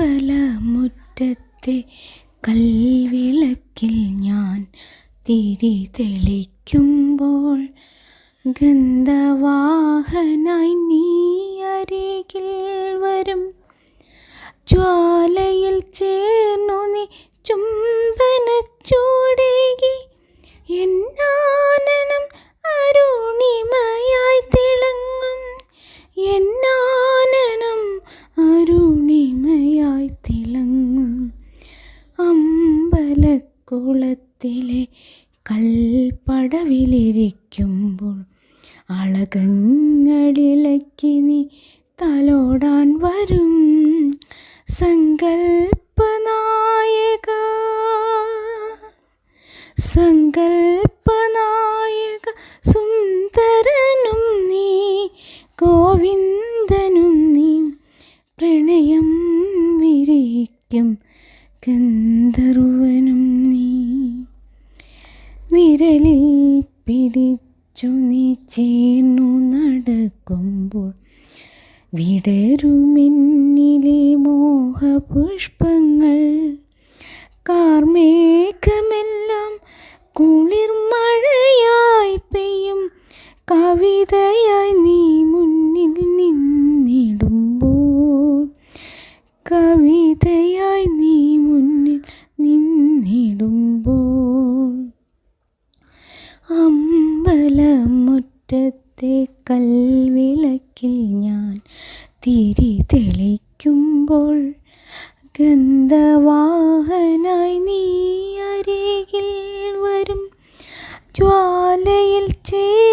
അമ്പലമുറ്റത്തെ കൽവിളക്കിൽ ഞാൻ തിരി തെളിക്കുമ്പോൾ ഗന്ധവാഹനായി നീ അരികിൽ വരും. ജ്വാലയിൽ ചേർന്നു അമ്പലക്കുളത്തിലെ കൽപ്പടവിലിരിക്കുമ്പോൾ അളകങ്ങളിളക്കി നീ തലോടാൻ വരും. സങ്കൽപ്പനായക സങ്കൽപ്പനായക സുന്ദരനും നീ ഗോവിന്ദനും നീ പ്രണയം വിരിക്കും ഗന്ധർവൻ വിരലിൽ പിടിച്ചു നീ ചേർന്നു നടക്കുമ്പോൾ വിടരുമെന്നിലെ മോഹപുഷ്പങ്ങൾ കാർമേഘമെല്ലാം കുളിർമഴയായി പെയ്യും. കവിതയായി നീ മുന്നിൽ നിന്നിടുമ്പോൾ കവിതയായി നീ മുന്നിൽ നിന്നിടുമ്പോൾ അമ്പലമുറ്റത്തെ കൽവിളക്കിൽ ഞാൻ തിരി തെളിക്കുമ്പോൾ ഗന്ധവാഹനായി നീ അരികിൽ വരും ജ്വാലയിൽ ചേർന്നു